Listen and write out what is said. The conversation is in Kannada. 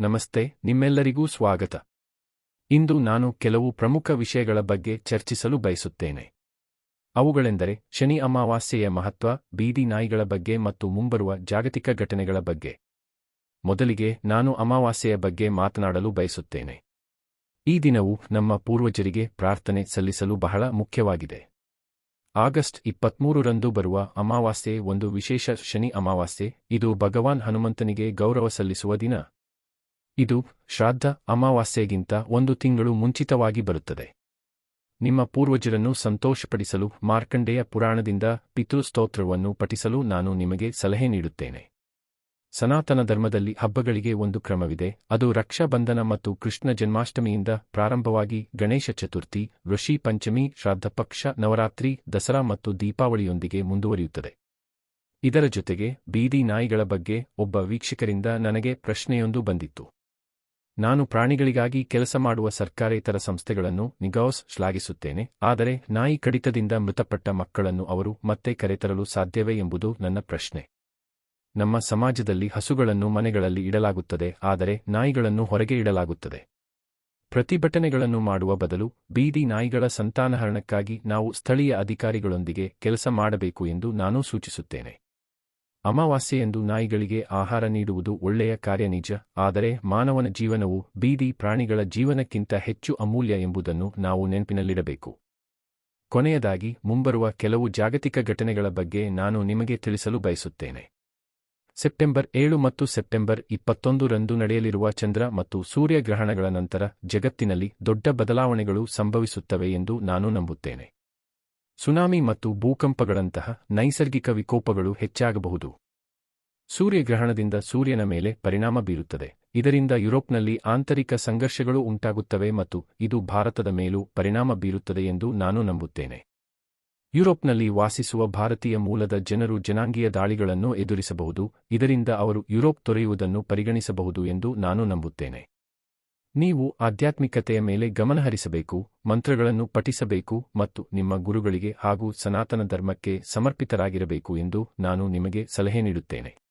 ನಮಸ್ತೆ, ನಿಮ್ಮೆಲ್ಲರಿಗೂ ಸ್ವಾಗತ. ಇಂದು ನಾನು ಕೆಲವು ಪ್ರಮುಖ ವಿಷಯಗಳ ಬಗ್ಗೆ ಚರ್ಚಿಸಲು ಬಯಸುತ್ತೇನೆ. ಅವುಗಳೆಂದರೆ, ಶನಿ ಅಮಾವಾಸ್ಯೆಯ ಮಹತ್ವ, ಬೀದಿ ನಾಯಿಗಳ ಬಗ್ಗೆ ಮತ್ತು ಮುಂಬರುವ ಜಾಗತಿಕ ಘಟನೆಗಳ ಬಗ್ಗೆ. ಮೊದಲಿಗೆ ನಾನು ಅಮಾವಾಸ್ಯೆಯ ಬಗ್ಗೆ ಮಾತನಾಡಲು ಬಯಸುತ್ತೇನೆ. ಈ ದಿನವು ನಮ್ಮ ಪೂರ್ವಜರಿಗೆ ಪ್ರಾರ್ಥನೆ ಸಲ್ಲಿಸಲು ಬಹಳ ಮುಖ್ಯವಾಗಿದೆ. ಆಗಸ್ಟ್ ಇಪ್ಪತ್ಮೂರರಂದು ಬರುವ ಅಮಾವಾಸ್ಯೆ ಒಂದು ವಿಶೇಷ ಶನಿ ಅಮಾವಾಸ್ಯೆ, ಇದು ಭಗವಾನ್ ಹನುಮಂತನಿಗೆ ಗೌರವ ಸಲ್ಲಿಸುವ ದಿನ. ಇದು ಶ್ರಾದ್ದ ಅಮಾವಾಸ್ಯೆಗಿಂತ ಒಂದು ತಿಂಗಳು ಮುಂಚಿತವಾಗಿ ಬರುತ್ತದೆ. ನಿಮ್ಮ ಪೂರ್ವಜರನ್ನು ಸಂತೋಷಪಡಿಸಲು ಮಾರ್ಕಂಡೇಯ ಪುರಾಣದಿಂದ ಪಿತೃಸ್ತೋತ್ರವನ್ನು ಪಠಿಸಲು ನಾನು ನಿಮಗೆ ಸಲಹೆ ನೀಡುತ್ತೇನೆ. ಸನಾತನ ಧರ್ಮದಲ್ಲಿ ಹಬ್ಬಗಳಿಗೆ ಒಂದು ಕ್ರಮವಿದೆ, ಅದು ರಕ್ಷಾಬಂಧನ ಮತ್ತು ಕೃಷ್ಣ ಜನ್ಮಾಷ್ಟಮಿಯಿಂದ ಪ್ರಾರಂಭವಾಗಿ ಗಣೇಶ ಚತುರ್ಥಿ ಋಷಿ ಪಂಚಮಿ ಶ್ರಾದ್ದಪಕ್ಷ ನವರಾತ್ರಿ, ದಸರಾ ಮತ್ತು ದೀಪಾವಳಿಯೊಂದಿಗೆ ಮುಂದುವರಿಯುತ್ತದೆ. ಇದರ ಜೊತೆಗೆ ಬೀದಿ ನಾಯಿಗಳ ಬಗ್ಗೆ ಒಬ್ಬ ವೀಕ್ಷಕರಿಂದ ನನಗೆ ಪ್ರಶ್ನೆಯೊಂದು ಬಂದಿತ್ತು. ನಾನು ಪ್ರಾಣಿಗಳಿಗಾಗಿ ಕೆಲಸ ಮಾಡುವ ಸರ್ಕಾರೇತರ ಸಂಸ್ಥೆಗಳನ್ನು ನಿಗೌಸ್ ಶ್ಲಾಘಿಸುತ್ತೇನೆ, ಆದರೆ ನಾಯಿ ಕಡಿತದಿಂದ ಮೃತಪಟ್ಟ ಮಕ್ಕಳನ್ನು ಅವರು ಮತ್ತೆ ಕರೆತರಲು ಸಾಧ್ಯವೇ ಎಂಬುದು ನನ್ನ ಪ್ರಶ್ನೆ. ನಮ್ಮ ಸಮಾಜದಲ್ಲಿ ಹಸುಗಳನ್ನು ಮನೆಗಳಲ್ಲಿ ಇಡಲಾಗುತ್ತದೆ, ಆದರೆ ನಾಯಿಗಳನ್ನು ಹೊರಗೆ ಇಡಲಾಗುತ್ತದೆ. ಪ್ರತಿಭಟನೆಗಳನ್ನು ಮಾಡುವ ಬದಲು ಬೀದಿ ನಾಯಿಗಳ ಸಂತಾನಹರಣಕ್ಕಾಗಿ ನಾವು ಸ್ಥಳೀಯ ಅಧಿಕಾರಿಗಳೊಂದಿಗೆ ಕೆಲಸ ಮಾಡಬೇಕು ಎಂದು ನಾನು ಸೂಚಿಸುತ್ತೇನೆ. ಅಮಾವಾಸ್ಯೆಯಂದು ನಾಯಿಗಳಿಗೆ ಆಹಾರ ನೀಡುವುದು ಒಳ್ಳೆಯ ಕಾರ್ಯ ನಿಜ, ಆದರೆ ಮಾನವನ ಜೀವನವು ಬೀದಿ ಪ್ರಾಣಿಗಳ ಜೀವನಕ್ಕಿಂತ ಹೆಚ್ಚು ಅಮೂಲ್ಯ ಎಂಬುದನ್ನು ನಾವು ನೆನಪಿನಲ್ಲಿಡಬೇಕು. ಕೊನೆಯದಾಗಿ, ಮುಂಬರುವ ಕೆಲವು ಜಾಗತಿಕ ಘಟನೆಗಳ ಬಗ್ಗೆ ನಾನು ನಿಮಗೆ ತಿಳಿಸಲು ಬಯಸುತ್ತೇನೆ. ಸೆಪ್ಟೆಂಬರ್ ಏಳು ಮತ್ತು ಸೆಪ್ಟೆಂಬರ್ ಇಪ್ಪತ್ತೊಂದು ರಂದು ನಡೆಯಲಿರುವ ಚಂದ್ರ ಮತ್ತು ಸೂರ್ಯಗ್ರಹಣಗಳ ನಂತರ ಜಗತ್ತಿನಲ್ಲಿ ದೊಡ್ಡ ಬದಲಾವಣೆಗಳು ಸಂಭವಿಸುತ್ತವೆ ಎಂದು ನಾನು ನಂಬುತ್ತೇನೆ. ಸುನಾಮಿ ಮತ್ತು ಭೂಕಂಪಗಳಂತಹ ನೈಸರ್ಗಿಕ ವಿಕೋಪಗಳು ಹೆಚ್ಚಾಗಬಹುದು. ಸೂರ್ಯಗ್ರಹಣದಿಂದ ಸೂರ್ಯನ ಮೇಲೆ ಪರಿಣಾಮ ಬೀರುತ್ತದೆ. ಇದರಿಂದ ಯುರೋಪ್ನಲ್ಲಿ ಆಂತರಿಕ ಸಂಘರ್ಷಗಳು ಉಂಟಾಗುತ್ತವೆ ಮತ್ತು ಇದು ಭಾರತದ ಮೇಲೂ ಪರಿಣಾಮ ಬೀರುತ್ತದೆ ಎಂದು ನಾನು ನಂಬುತ್ತೇನೆ. ಯುರೋಪ್ನಲ್ಲಿ ವಾಸಿಸುವ ಭಾರತೀಯ ಮೂಲದ ಜನರು ಜನಾಂಗೀಯ ದಾಳಿಗಳನ್ನು ಎದುರಿಸಬಹುದು, ಇದರಿಂದ ಅವರು ಯುರೋಪ್ ತೊರೆಯುವುದನ್ನು ಪರಿಗಣಿಸಬಹುದು ಎಂದು ನಾನು ನಂಬುತ್ತೇನೆ. ನೀವು ಆಧ್ಯಾತ್ಮಿಕತೆಯ ಮೇಲೆ ಗಮನಹರಿಸಬೇಕು, ಮಂತ್ರಗಳನ್ನು ಪಠಿಸಬೇಕು ಮತ್ತು ನಿಮ್ಮ ಗುರುಗಳಿಗೆ ಹಾಗೂ ಸನಾತನ ಧರ್ಮಕ್ಕೆ ಸಮರ್ಪಿತರಾಗಿರಬೇಕು ಎಂದು ನಾನು ನಿಮಗೆ ಸಲಹೆ ನೀಡುತ್ತೇನೆ.